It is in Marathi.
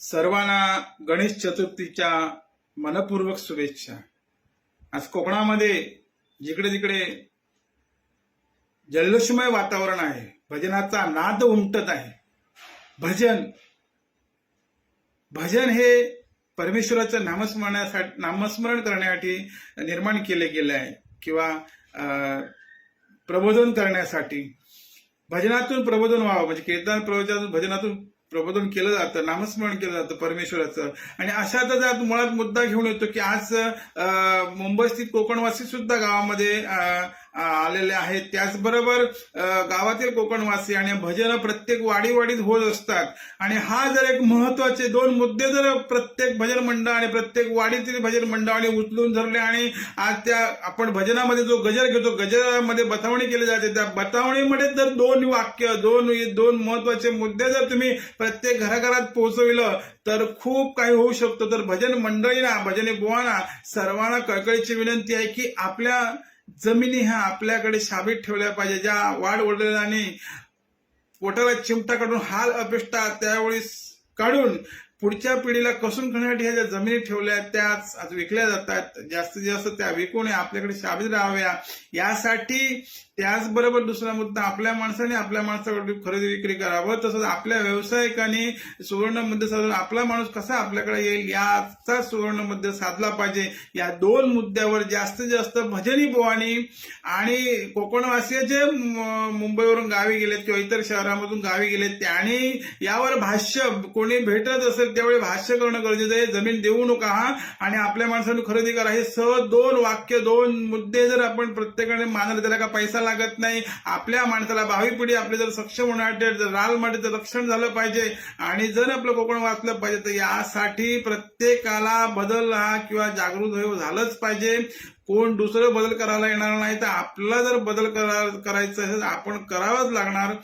सर्वांना गणेश चतुर्थीच्या मनपूर्वक शुभेच्छा. आज कोकणामध्ये जिकडे तिकडे जल्लोषमय वातावरण आहे. भजनाचा नाद उमटत आहे. भजन भजन हे परमेश्वराचं नामस्मरणासाठी नामस्मरण करण्यासाठी निर्माण केले गेले आहे किंवा प्रबोधन करण्यासाठी. भजनातून प्रबोधन व्हावं म्हणजे कीर्तन प्रवचनातून भजनातून प्रबोधन केलं जातं नामस्मरण केलं जातं परमेश्वराचं. आणि अशातच आज मुळात मुद्दा घेऊन येतो की आज मुंबईस्थित कोकणवासी सुद्धा गावामध्ये आलेले आहेत. त्याचबरोबर गावातील कोकणवासी आणि भजन प्रत्येक वाडी वाडीत होत असतात. आणि हा जर एक महत्त्वाचे दोन मुद्दे जर प्रत्येक भजन मंडळ आणि प्रत्येक वाडीतील भजन मंडळाने उचलून धरले आणि आज त्या आपण भजनामध्ये जो गजर घेतो गजरामध्ये बतावणी केली जाते त्या बतावणीमध्ये जर दोन वाक्य दोन दोन महत्त्वाचे मुद्दे जर तुम्ही प्रत्येक घराघरात पोहोचविलं तर खूप काही होऊ शकतं. तर भजन मंडळींना भजने बुवांना सर्वांना कळकळीची विनंती आहे की आपल्या जमिनी ह्या आपल्याकडे शाबीत ठेवल्या पाहिजे. ज्या वाढ वडिलांनी पोटाला चिमटा काढून हाल अपेष्टा त्यावेळी काढून पुढच्या पिढीला कसून खाण्यासाठी ह्या ज्या जमिनी ठेवल्या आहेत, आज विकल्या जातात. जास्तीत जास्त त्या विकून आपल्याकडे शाबीत राहाव्या. यासाठी त्याचबरोबर दुसरा मुद्दा आपल्या माणसाने आपल्या माणसाकडे खरेदी विक्री करावं तसंच आपल्या व्यावसायिकाने सुवर्ण मध्य साधून आपला माणूस कसा आपल्याकडे येईल याचा सुवर्ण मध्य साधला पाहिजे. या दोन मुद्द्यावर जास्तीत जास्त भजनी बोवाणी आणि कोकणवासीय जे मुंबईवरून गावी गेलेत किंवा इतर शहरामधून गावी गेलेत त्यांनी यावर भाष्य कोणी भेटत असेल त्यावेळी भाष्य करणं गरजेचं आहे. जमीन देऊ नका. हा आणि आपल्या माणसाने खरेदी करा. हे सहज दोन वाक्य दोन मुद्दे जर आपण प्रत्येकाने मानले त्याला का पैसा लागत नाही? आपल्या माणसाला भावी पिढी आपले जर सक्षम होण्यासाठी जर राल माटीचं रक्षण झालं पाहिजे आणि जर आपलं कोकण वाचलं पाहिजे तर यासाठी प्रत्येकाला बदल हा किंवा जागृत हो झालंच पाहिजे. कोण दुसरं बदल करायला येणार नाही तर आपला जर बदल करा करायचा असेल आपण करावंच लागणार.